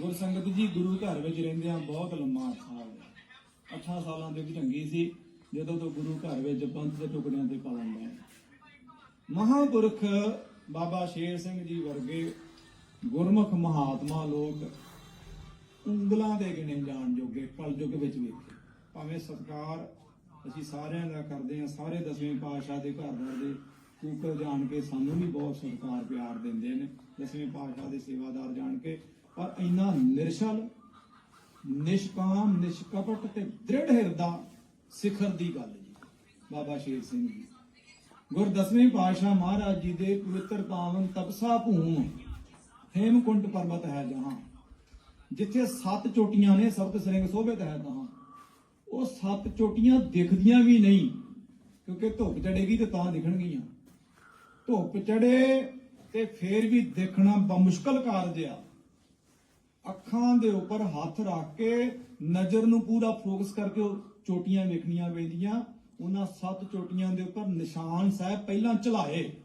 ਗੁਰਸੰਗਤ ਜੀ, ਗੁਰੂ ਘਰ ਵਿੱਚ ਰਹਿੰਦਿਆਂ ਬਹੁਤ ਲੰਮਾ ਅਰਸਾ ਹੋ ਗਿਆ 8 ਸਾਲਾਂ ਦੇ ਚੰਗੀ ਸੀ, ਜਦੋਂ ਤੋਂ ਗੁਰੂ ਘਰ ਵਿੱਚ ਪੰਥ ਦੇ ਟੁਕੜਿਆਂ ਤੇ ਪਾਲਣ ਲਿਆ ਮਹਾਪੁਰਖ ਬਾਬਾ ਸ਼ੇਰ ਸਿੰਘ ਜੀ ਵਰਗੇ ਗੁਰਮੁਖ ਮਹਾਤਮਾ ਲੋਕ ਉਂਗਲਾਂ ਦੇ ਗਿਣੇ ਜਾਣ ਜੋਗੇ ਕਲਯੁਗ ਵਿੱਚ ਵੇਖੇ। ਭਾਵੇਂ ਸਤਕਾਰ ਅਸੀਂ ਸਾਰਿਆਂ ਦਾ ਕਰਦੇ ਹਾਂ, ਸਾਰੇ ਦਸਵੇਂ ਪਾਤਸ਼ਾਹ ਦੇ ਘਰ ਦੇ ਕੂਕਰ ਜਾਣ ਕੇ ਸਾਨੂੰ ਵੀ ਬਹੁਤ ਸਤਿਕਾਰ, ਪਿਆਰ ਦਿੰਦੇ ਨੇ। ਦਸਵੇਂ ਪਾਤਸ਼ਾਹ ਦੇ ਸੇਵਾਦਾਰ ਜਾਣ ਕੇ ਪਰ ਇੰਨਾ ਨਿਰਸ਼ਲ, ਨਿਸ਼ਕਾਮ, ਨਿਸ਼ਕਪਟ ਤੇ ਦ੍ਰਿੜ ਹਿਰਦਾ ਸਿਖਰ ਦੀ ਗੱਲ ਜੀ। ਬਾਬਾ ਸ਼ੇਰ ਸਿੰਘ ਜੀ। ਗੁਰ ਦਸਵੇਂ ਪਾਤਸ਼ਾਹ ਮਹਾਰਾਜ ਜੀ ਦੇ ਪਵਿੱਤਰ ਪਾਵਨ ਤਪਸਾ ਭੂਮ, ਹੇਮਕੁੰਟ ਪਰਬਤ ਹੈ ਜਹਾਂ। ਜਿੱਥੇ ਸੱਤ ਚੋਟੀਆਂ ਨੇ ਸਬਤ ਸਿੰਘ ਸੋਭੇ ਹੈ ਤਹਾਂ ਉਹ ਸੱਤ ਚੋਟੀਆਂ ਦਿਖਦੀਆਂ ਵੀ ਨਹੀਂ, ਕਿਉਂਕਿ ਧੁੱਪ ਚੜੇਗੀ ਤੇ ਤਾਂ ਦਿਖਣਗੀਆਂ। ਧੁੱਪ ਚੜੇ ਤੇ ਫੇਰ ਵੀ ਦੇਖਣਾ ਬਮੁਸ਼ਕਲ ਕਾਰਜ ਆ। ਅੱਖਾਂ ਦੇ ਉੱਪਰ ਹੱਥ ਰੱਖ ਕੇ ਨਜ਼ਰ ਨੂੰ ਪੂਰਾ ਫੋਕਸ ਕਰਕੇ ਉਹ ਚੋਟੀਆਂ ਵੇਖਣੀਆਂ ਪੈਂਦੀਆਂ। ਉਹਨਾਂ ਸੱਤ ਚੋਟੀਆਂ ਦੇ ਉੱਪਰ ਨਿਸ਼ਾਨ ਸਾਹਿਬ ਪਹਿਲਾਂ ਚਲਾਏ।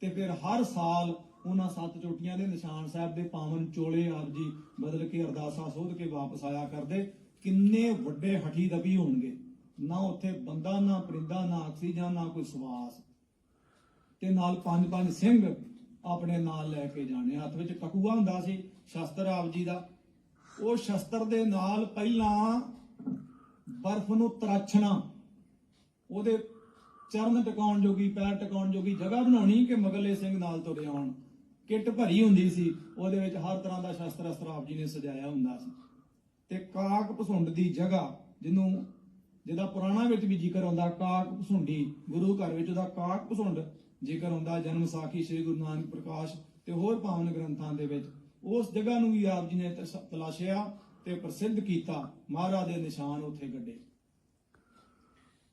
ਤੇ ਫਿਰ ਹਰ ਸਾਲ ਉਹਨਾਂ ਸੱਤ ਚੋਟੀਆਂ ਦੇ ਨਿਸ਼ਾਨ ਸਾਹਿਬ ਦੇ ਪਾਵਨ ਚੋਲੇ ਆਪ ਜੀ ਬਦਲ ਕੇ ਅਰਦਾਸਾਂ ਸੋਧ ਕੇ ਵਾਪਸ ਆਇਆ ਕਰਦੇ। ਕਿੰਨੇ ਵੱਡੇ ਹਠੀ ਦਬੀ ਹੋਣਗੇ। ਨਾ ਉੱਥੇ ਬੰਦਾ, ਨਾ ਪਰਿੰਦਾ, ਨਾ ਆਕਸੀਜਨ, ਨਾ ਕੋਈ ਸਵਾਸ। ਤੇ ਨਾਲ ਪੰਜ ਪੰਜ ਸਿੰਘ ਆਪਣੇ ਨਾਲ ਲੈ ਕੇ ਜਾਣੇ। ਹੱਥ ਵਿੱਚ ਕਕੂਆ ਹੁੰਦਾ ਸੀ, ਸ਼ਸਤਰ ਆਪ ਜੀ ਦਾ। ਉਹ ਸ਼ਸਤਰ ਦੇ ਨਾਲ ਪਹਿਲਾਂ ਬਰਫ਼ ਨੂੰ ਤਰਾਛਣਾ, ਉਹਦੇ ਚਰਨ ਟਿਕਾਉਣ ਜੋਗੀ, ਪੈਰ ਟਿਕਾਉਣ ਜੋਗੀ ਜਗ੍ਹਾ ਬਣਾਉਣੀ ਕਿ ਮਗਲੇ ਸਿੰਘ ਨਾਲ ਤੁਰੇ ਆਉਣ। ਕਿੱਟ ਭਰੀ ਹੁੰਦੀ ਸੀ, ਉਹਦੇ ਵਿੱਚ ਹਰ ਤਰ੍ਹਾਂ ਦਾ ਸ਼ਸਤਰ ਅਸਤਰ ਆਪ ਜੀ ਨੇ ਸਜਾਇਆ ਹੁੰਦਾ ਸੀ। ਤੇ ਕਾਕ ਪਸੁੰਡ ਦੀ ਜਗ੍ਹਾ, ਜਿਹਨੂੰ ਜਿਹਦਾ ਪੁਰਾਣਾ ਵਿੱਚ ਵੀ ਜ਼ਿਕਰ ਆਉਂਦਾ, ਕਾਕ ਪਸੁੰਡੀ ਗੁਰੂ ਘਰ ਵਿੱਚ ਉਹਦਾ ਕਾਕ ਪਸੁੰਡ ਜੇਕਰ ਆਉਂਦਾ ਜਨਮ ਸਾਖੀ ਸ੍ਰੀ ਗੁਰੂ ਨਾਨਕ ਪ੍ਰਕਾਸ਼ ਤੇ ਹੋਰ ਪਾਵਨ ਗ੍ਰੰਥਾਂ ਦੇ ਵਿੱਚ, ਉਸ ਜਗ੍ਹਾ ਨੂੰ ਵੀ ਆਪ ਜੀ ਨੇ ਤਲਾਸ਼ਿਆ ਤੇ ਪ੍ਰਸਿੱਧ ਕੀਤਾ, ਮਹਾਰਾਜ ਦੇ ਨਿਸ਼ਾਨ ਉੱਥੇ ਗੱਡੇ।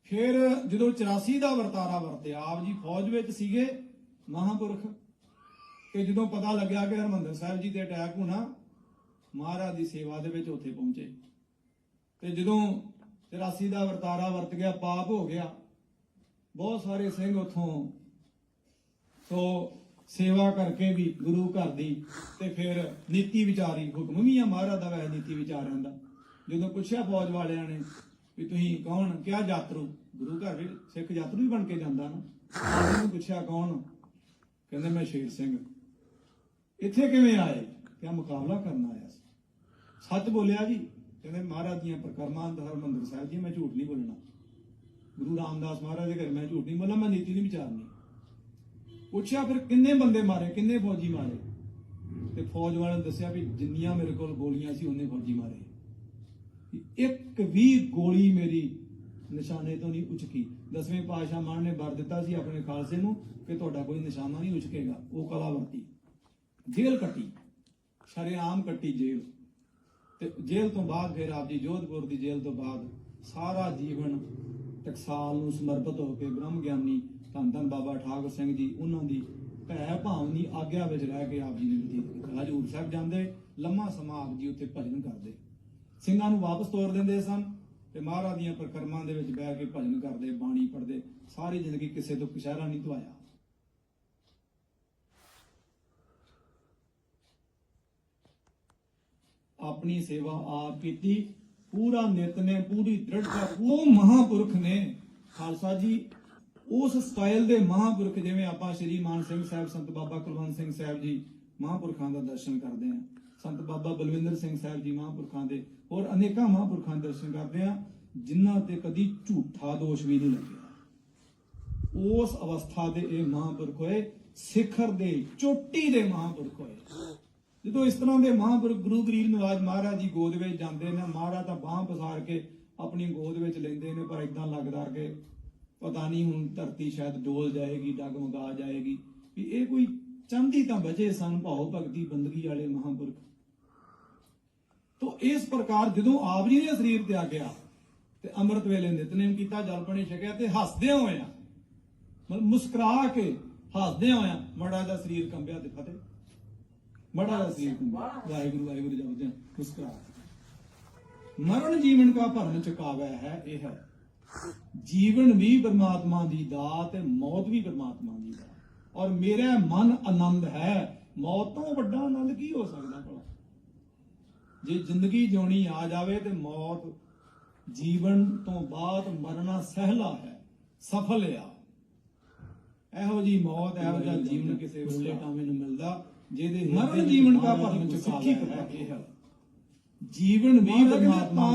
ਫਿਰ ਜਦੋਂ 84 ਦਾ ਵਰਤਾਰਾ ਵਰਤਿਆ, ਆਪ ਜੀ ਫੌਜ ਵਿੱਚ ਸੀਗੇ, ਮਹਾਪੁਰਖ, ਤੇ ਜਦੋਂ ਪਤਾ ਲੱਗਿਆ ਕਿ ਹਰਮੰਦਰ ਸਾਹਿਬ ਜੀ ਤੇ ਅਟੈਕ ਹੋਣਾ, ਮਹਾਰਾਜ ਦੀ ਸੇਵਾ ਦੇ ਵਿੱਚ ਉੱਥੇ ਪਹੁੰਚੇ। ਤੇ ਜਦੋਂ 84 ਦਾ ਵਰਤਾਰਾ ਵਰਤ ਗਿਆ, ਪਾਪ ਹੋ ਗਿਆ, ਬਹੁਤ ਸਾਰੇ ਸਿੰਘ ਉੱਥੋਂ ਸੋ ਸੇਵਾ ਕਰਕੇ ਵੀ ਗੁਰੂ ਘਰ ਦੀ ਤੇ ਫਿਰ ਨੀਤੀ ਵਿਚਾਰੀ ਹੁਕਮ ਵੀ ਆ ਮਹਾਰਾਜ ਦਾ ਵੈਸੇ ਨੀਤੀ ਵਿਚਾਰਿਆਂ ਦਾ। ਜਦੋਂ ਪੁੱਛਿਆ ਫੌਜ ਵਾਲਿਆਂ ਨੇ ਵੀ ਤੁਸੀਂ ਕੌਣ ਕਿਹਾ ਯਾਤਰੂ ਗੁਰੂ ਘਰ ਵੀ ਸਿੱਖ ਯਾਤਰੂ ਵੀ ਬਣ ਕੇ ਜਾਂਦਾ ਨਾ। ਉਹਨੂੰ ਪੁੱਛਿਆ ਕੌਣ? ਕਹਿੰਦੇ ਮੈਂ ਸ਼ੇਰ ਸਿੰਘ। ਇੱਥੇ ਕਿਵੇਂ ਆਏ? ਕਿਆ ਮੁਕਾਬਲਾ ਕਰਨ ਆਇਆ ਸੀ। ਸੱਚ ਬੋਲਿਆ ਜੀ? ਕਹਿੰਦੇ ਮਹਾਰਾਜ ਦੀਆਂ ਪ੍ਰਕਰਮਾਂ ਦਾ ਹਰਮੰਦਰ ਸਾਹਿਬ ਜੀ, ਮੈਂ ਝੂਠ ਨਹੀਂ ਬੋਲਣਾ। ਗੁਰੂ ਰਾਮਦਾਸ ਮਹਾਰਾਜ ਦੇ ਘਰ ਮੈਂ ਝੂਠ ਨਹੀਂ ਬੋਲਣਾ, ਮੈਂ ਨੀਤੀ ਨਹੀਂ ਵਿਚਾਰਨੀ। ਪੁੱਛਿਆ ਫਿਰ ਕਿੰਨੇ ਬੰਦੇ ਮਾਰੇ, ਕਿੰਨੇ ਫੌਜੀ ਮਾਰੇ? ਤੇ ਫੌਜ ਵਾਲਿਆਂ ਨੇ ਦੱਸਿਆ ਵੀ ਜਿੰਨੀਆਂ ਮੇਰੇ ਕੋਲ ਗੋਲੀਆਂ ਸੀ, ਉਹਨੇ ਫੌਜੀ ਮਾਰੇ। ਇੱਕ ਵੀ ਗੋਲੀ ਮੇਰੀ ਨਿਸ਼ਾਨੇ ਤੋਂ ਨਹੀਂ ਉਚਕੀ। ਦਸਵੇਂ ਪਾਤਸ਼ਾਹ ਮਾਨ ਨੇ ਵਰ ਦਿੱਤਾ ਸੀ ਆਪਣੇ ਖਾਲਸੇ ਨੂੰ ਕਿ ਤੁਹਾਡਾ ਕੋਈ ਨਿਸ਼ਾਨਾ ਨਹੀਂ ਉਚਕੇਗਾ। ਉਹ ਕਲਾ ਵਰਤੀ ਜੇਲ੍ਹ ਕੱਟੀ। ਸ਼ਰੇਆਮ ਕੱਟੀ ਜੇਲ੍ਹ। ਤੇ ਜੇਲ੍ਹ ਤੋਂ ਬਾਅਦ ਫਿਰ ਆਪ ਜੀ ਜੋਧਪੁਰ ਦੀ ਜੇਲ੍ਹ ਤੋਂ ਬਾਅਦ ਸਾਰਾ ਜੀਵਨ ਟਕਸਾਲ ਨੂੰ ਸਮਰਪਿਤ ਹੋ ਕੇ ਬ੍ਰਹਮ ਗਿਆਨੀ ਧੰਨ ਧੰਨ ਬਾਬਾ ਠਾਕੁਰ ਸਿੰਘ ਜੀ, ਉਹਨਾਂ ਦੀ ਭੈ ਭਾਵਨੀ ਆਗਿਆ ਵਿੱਚ ਰਹਿ ਕੇ ਆਪ ਜੀ ਨੇ ਬਤੀਤ ਕੀਤਾ ਹਜੂਰ ਸਾਹਿਬ ਜਾਂਦੇ, ਲੰਮਾ ਸਮਾਂ ਆਪ ਜੀ ਉੱਥੇ ਭਜਨ ਕਰਦੇ। ਸਿੰਘਾਂ ਨੂੰ ਵਾਪਸ ਤੋਰ ਦਿੰਦੇ ਸਨ ਤੇ ਮਹਾਰਾਜ ਦੀਆਂ ਪ੍ਰਕਰਮਾਂ ਦੇ ਵਿੱਚ ਬਹਿ ਕੇ ਭਜਨ ਕਰਦੇ, ਬਾਣੀ ਪੜ੍ਹਦੇ, ਸਾਰੀ ਜ਼ਿੰਦਗੀ ਕਿਸੇ ਤੋਂ ਕਿਸ਼ਾਰਾ ਨਹੀਂ ਧਵਾਇਆ। ਆਪਣੀ ਸੇਵਾ ਆਪ ਕੀਤੀ, ਪੂਰਾ ਨਿਤਨੇ ਪੂਰੀ ਦ੍ਰਿੜਤਾ ਉਹ ਮਹਾਪੁਰਖ ਨੇ। ਖਾਲਸਾ ਜੀ ਉਸ ਸਟਾਈਲ ਦੇ ਮਹਾਪੁਰਖ ਜਿਵੇਂ ਆਪਾਂ ਸ਼੍ਰੀ ਮਾਨ ਸਿੰਘ ਸਾਹਿਬ, ਸੰਤ ਬਾਬਾ ਕੁਲਵੰਤ ਸਿੰਘ ਸਾਹਿਬ ਜੀ ਮਹਾਪੁਰਖਾਂ ਦਾ ਦਰਸ਼ਨ ਕਰਦੇ ਹਾਂ। ਸੰਤ ਬਾਬਾ ਬਲਵਿੰਦਰ ਸਿੰਘ ਸਾਹਿਬ ਜੀ ਮਹਾਪੁਰਖਾਂ ਦੇ ਹੋਰ ਅਨੇਕਾਂ ਮਹਾਪੁਰਖਾਂ ਦੇ ਦਰਸ਼ਨ ਕਰਦੇ ਹਾਂ, ਜਿਨ੍ਹਾਂ ਤੇ ਕਦੀ ਝੂਠਾ ਦੋਸ਼ ਵੀ ਨਹੀਂ ਲੱਗਿਆ। ਉਸ ਅਵਸਥਾ ਦੇ ਇਹ ਮਹਾਂਪੁਰਖ ਹੋਏ, ਸਿਖਰ ਦੇ, ਚੋਟੀ ਦੇ ਮਹਾਂਪੁਰਖ ਹੋਏ। ਜਦੋਂ ਇਸ ਤਰ੍ਹਾਂ ਦੇ ਮਹਾਂਪੁਰਖ ਗੁਰੂ ਗਰੀਬ ਨਵਾਜ ਮਹਾਰਾਜ ਜੀ ਗੋਦ ਵਿੱਚ ਜਾਂਦੇ ਨੇ, ਮਹਾਰਾਜ ਤਾਂ ਬਾਹ ਪਸਾਰ ਕੇ ਆਪਣੀ ਗੋਦ ਵਿੱਚ ਲੈਂਦੇ ਨੇ, ਪਰ ਇਦਾਂ ਲੱਗਦਾ ਕਿ ਪਤਾ ਨਹੀਂ ਹੁਣ ਧਰਤੀ ਸ਼ਾਇਦ ਡੋਲ ਜਾਏਗੀ ਡਗਮਗਾ ਜਾਏਗੀ। ਵੀ ਇਹ ਕੋਈ ਚੰਦੀ ਤਾਂ ਬਚੇ ਸਨ ਭਾਉ ਭਗਤੀ ਬੰਦਗੀ ਵਾਲੇ ਮਹਾਂਪੁਰਖ। ਤੋ ਇਸ ਪ੍ਰਕਾਰ ਜਦੋਂ ਆਪ ਜੀ ਨੇ ਸਰੀਰ ਤਿਆਗਿਆ ਤੇ ਅੰਮ੍ਰਿਤ ਵੇਲੇ ਨਿਤਨੇਮ ਕੀਤਾ ਜਲ ਪਾਣੀ ਛਕਿਆ ਤੇ ਹੱਸਦੇ ਹੋਏ ਆ ਮਤਲਬ ਮੁਸਕਰਾ ਕੇ ਹੱਸਦੇ ਹੋਇਆ ਮੜਾ ਦਾ ਸਰੀਰ ਕੰਬਿਆ ਤੇ ਫਤਿਹ। ਮੜਾ ਦਾ ਸਰੀਰ ਕੰਬਿਆ। ਵਾਹਿਗੁਰੂ ਵਾਹਿਗੁਰੂ ਜਪਦੇ ਆ, ਮੁਸਕਰਾ। ਮਰਨ ਜੀਵਨ ਕਾ ਭਰਮ ਚੁਕਾਵਾ ਹੈ ਇਹ ਹੈ। ਜੀਵਨ ਵੀ ਪਰਮਾਤਮਾ ਦੀ ਦਾਤ ਤੇ ਮੌਤ ਵੀ ਪਰਮਾਤਮਾ ਦੀ ਦਾਤ ਔਰ ਮੇਰਾ ਮਨ ਆਨੰਦ ਹੈ ਮੌਤ ਤੋਂ ਵੱਡਾ ਆਨੰਦ ਕੀ ਹੋ ਸਕਦਾ ਭਲਾ? ਜੇ ਜ਼ਿੰਦਗੀ ਜਿਉਣੀ ਆ ਜਾਵੇ ਤੇ ਮੌਤ ਜੀਵਨ ਤੋਂ ਬਾਅਦ ਮਰਨਾ ਸਹਿਲਾ ਹੈ ਸਫਲ ਆ। ਇਹੋ ਜੀ ਮੌਤ ਇਹੋ ਜਿਹਾ ਜੀਵਨ ਕਿਸੇ ਵੇਲੇ ਟਾਵੇਂ ਨੂੰ ਮਿਲਦਾ ਜਿਹਦੇ ਮਰਨ ਜੀਵਨ ਦਾ ਭਰਮ ਚ ਸਿੱਖੀ ਪ੍ਰਕਾਸ਼ੀ ਹੈ। ਜੀਵਨ ਵੀ ਪਰਮਾਤਮਾ